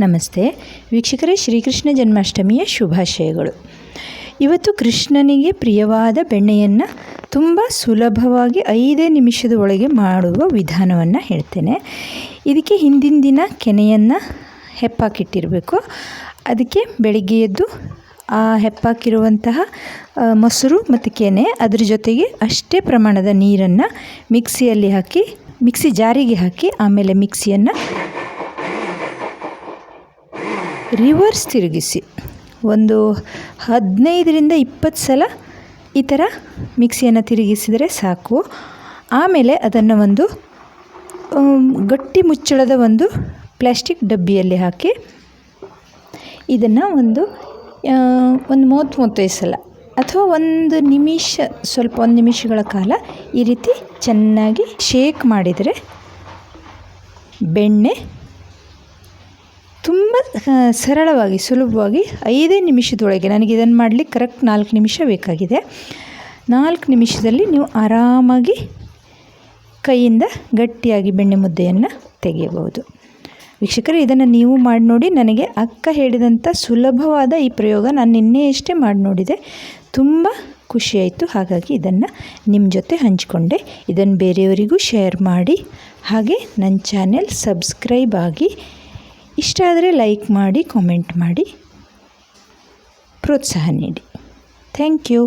ನಮಸ್ತೆ. ವೀಕ್ಷಕರೇ, ಶ್ರೀಕೃಷ್ಣ ಜನ್ಮಾಷ್ಟಮಿಯ ಶುಭಾಶಯಗಳು. ಇವತ್ತು ಕೃಷ್ಣನಿಗೆ ಪ್ರಿಯವಾದ ಬೆಣ್ಣೆಯನ್ನು ತುಂಬ ಸುಲಭವಾಗಿ ಐದೇ ನಿಮಿಷದ ಒಳಗೆ ಮಾಡುವ ವಿಧಾನವನ್ನು ಹೇಳ್ತೇನೆ. ಇದಕ್ಕೆ ಹಿಂದಿನ ದಿನ ಕೆನೆಯನ್ನು ಹೆಪ್ಪಾಕಿಟ್ಟಿರಬೇಕು. ಅದಕ್ಕೆ ಬೆಳಿಗ್ಗೆ ಎದ್ದು ಆ ಹೆಪ್ಪಾಕಿರುವಂತಹ ಮೊಸರು ಮತ್ತು ಕೆನೆ, ಅದ್ರ ಜೊತೆಗೆ ಅಷ್ಟೇ ಪ್ರಮಾಣದ ನೀರನ್ನು ಮಿಕ್ಸಿಯಲ್ಲಿ ಹಾಕಿ, ಮಿಕ್ಸಿ ಜಾರಿಗೆ ಹಾಕಿ, ಆಮೇಲೆ ಮಿಕ್ಸಿಯನ್ನು ರಿವರ್ಸ್ ತಿರುಗಿಸಿ. ಒಂದು ಹದಿನೈದರಿಂದ ಇಪ್ಪತ್ತು ಸಲ ಈ ಥರ ಮಿಕ್ಸಿಯನ್ನು ತಿರುಗಿಸಿದರೆ ಸಾಕು. ಆಮೇಲೆ ಅದನ್ನು ಒಂದು ಗಟ್ಟಿ ಮುಚ್ಚಳದ ಒಂದು ಪ್ಲಾಸ್ಟಿಕ್ ಡಬ್ಬಿಯಲ್ಲಿ ಹಾಕಿ ಇದನ್ನು ಒಂದು ಒಂದು ಮೂವತ್ತು ಮೂವತ್ತೈದು ಸಲ ಅಥವಾ ಒಂದು ನಿಮಿಷ, ಸ್ವಲ್ಪ ಒಂದು ನಿಮಿಷಗಳ ಕಾಲ ಈ ರೀತಿ ಚೆನ್ನಾಗಿ ಶೇಕ್ ಮಾಡಿದರೆ ಬೆಣ್ಣೆ ತುಂಬ ಸರಳವಾಗಿ, ಸುಲಭವಾಗಿ ಐದೇ ನಿಮಿಷದೊಳಗೆ ನನಗೆ ಇದನ್ನು ಮಾಡಲಿಕ್ಕೆ ಕರೆಕ್ಟ್ ನಾಲ್ಕು ನಿಮಿಷ ಬೇಕಾಗಿದೆ. ನಾಲ್ಕು ನಿಮಿಷದಲ್ಲಿ ನೀವು ಆರಾಮಾಗಿ ಕೈಯಿಂದ ಗಟ್ಟಿಯಾಗಿ ಬೆಣ್ಣೆ ಮುದ್ದೆಯನ್ನು ತೆಗೆಯಬಹುದು. ವೀಕ್ಷಕರು, ಇದನ್ನು ನೀವು ಮಾಡಿ ನೋಡಿ ನನಗೆ ಅಕ್ಕ ಹೇಳಿದಂಥ ಸುಲಭವಾದ ಈ ಪ್ರಯೋಗ ನಾನು ನಿನ್ನೆಯಷ್ಟೇ ಮಾಡಿ ನೋಡಿದೆ, ತುಂಬ ಖುಷಿಯಾಯಿತು. ಹಾಗಾಗಿ ಇದನ್ನು ನಿಮ್ಮ ಜೊತೆ ಹಂಚಿಕೊಂಡೆ. ಇದನ್ನು ಬೇರೆಯವರಿಗೂ ಶೇರ್ ಮಾಡಿ. ಹಾಗೆ ನನ್ನ ಚಾನೆಲ್ ಸಬ್ಸ್ಕ್ರೈಬ್ ಆಗಿ ಇಷ್ಟ ಆದರೆ ಲೈಕ್ ಮಾಡಿ ಕಾಮೆಂಟ್ ಮಾಡಿ ಪ್ರೋತ್ಸಾಹ ನೀಡಿ. Thank you